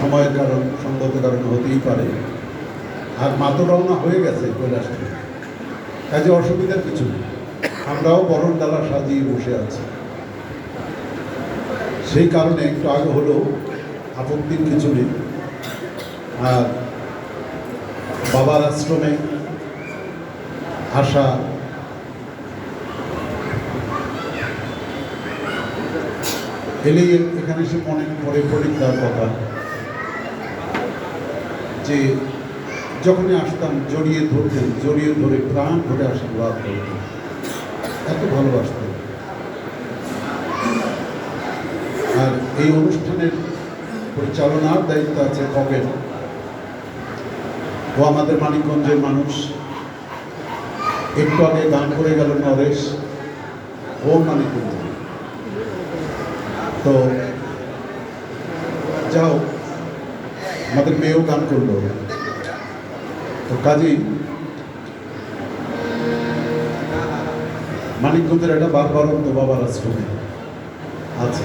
সময়ের কারণ সঙ্গত কারণে হতেই পারে। আর মাতো রওনা হয়ে গেছে কৈলাস। কাজে অসুবিধার কিছু নেই। আমরাও বরণ ডালা সাজিয়ে বসে আছি। সেই কারণে একটু আগে হলো, আপত্তির কিছু নেই। আর বাবার আশ্রমে আসা এলেই এখানে সে মনে পড়ে তার কথা। যে যখনই আসতাম, জড়িয়ে ধরতেন, জড়িয়ে ধরে প্রাণ ভরে আশীর্বাদ করতেন। এত ভালোবাসতেন। আর এই অনুষ্ঠানের পরিচালনার দায়িত্ব আছে খগেন ও আমাদের মানিকগঞ্জের মানুষ। একটু আগে গান করে গেল নরেশ। ও মানিকগঞ্জ তো যাও আমাদের মেয়েও গান করল। তো কাজেই মানিকগঞ্জের একটা বারবার বাবার আশ্রমে আছে।